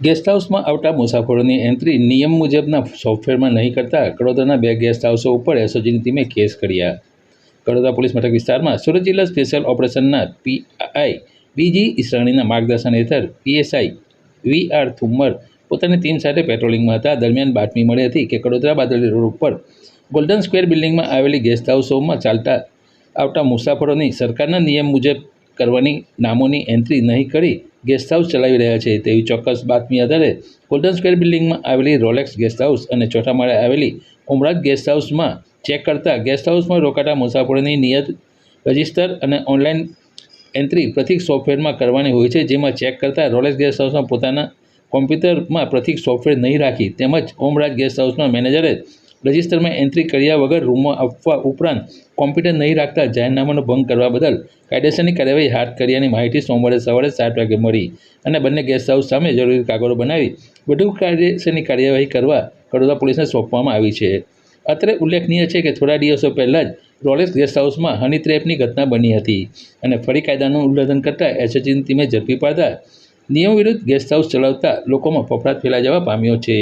Guest હાઉસમાં આવતા મુસાફરોની એન્ટ્રી નિયમ મુજબના સોફ્ટવેરમાં નહીં કરતા કડોદરાના બે ગેસ્ટ હાઉસો ઉપર એસઓજીની ટીમે કેસ કર્યા. કડોદરા પોલીસ મથક વિસ્તારમાં સુરત જિલ્લા સ્પેશિયલ ઓપરેશનના પીઆઈ બીજી ઈસરાણીના માર્ગદર્શન હેઠળ પીએસઆઈ વી આર થુમ્મર પોતાની ટીમ સાથે પેટ્રોલિંગમાં હતા. દરમિયાન બાતમી મળી હતી કે કડોદરા બાદળી રોડ ઉપર ગોલ્ડન સ્ક્વેર બિલ્ડિંગમાં આવેલી ગેસ્ટ હાઉસોમાં ચાલતા આવતા મુસાફરોની સરકારના નિયમ મુજબ કરવાની નામોની એન્ટ્રી નહીં કરી ગેસ્ટ હાઉસ ચલાવી રહ્યા છે. તેવી ચોક્કસ બાતમી આધારે ગોલ્ડન સ્ક્વેર બિલ્ડિંગમાં આવેલી રોલેક્સ ગેસ્ટ હાઉસ અને ચોથા માળે આવેલી ઉમરાજ ગેસ્ટ હાઉસમાં ચેક કરતા ગેસ્ટ હાઉસમાં રોકાતા મુસાફરોની નિયત રજિસ્ટર અને ઓનલાઈન એન્ટ્રી પ્રતિક સોફ્ટવેરમાં કરવાની હોય છે. જેમાં ચેક કરતા રોલેક્સ ગેસ્ટ હાઉસમાં પોતાના કોમ્પ્યુટરમાં પ્રતિક સોફ્ટવેર નહીં રાખી, તેમજ ઓમરાજ ગેસ્ટ હાઉસના મેનેજરે રજિસ્ટરમાં એન્ટ્રી કર્યા વગર રૂમમાં આપવા ઉપરાંત કોમ્પ્યુટર નહીં રાખતા જાહેરનામાનો ભંગ કરવા બદલ કાયદેસરની કાર્યવાહી હાથ કર્યાની માહિતી સોમવારે સવારે સાત વાગે મળી અને બંને ગેસ્ટ હાઉસ સામે જરૂરી કાગળો બનાવી વધુ કાયદેસરની કાર્યવાહી કરવા કડોદા પોલીસને સોંપવામાં આવી છે. અત્રે ઉલ્લેખનીય છે કે થોડા દિવસો પહેલાં જ રોલેક્સ ગેસ્ટ હાઉસમાં હની ટ્રેપની ઘટના બની હતી અને ફરી કાયદાનું ઉલ્લંઘન કરતા એસએચજીની ટીમે ઝડપી પાડતા નિયમ વિરુદ્ધ ગેસ્ટ હાઉસ ચલાવતા લોકોમાં ફફડાટ ફેલાઈ જવા પામ્યો છે.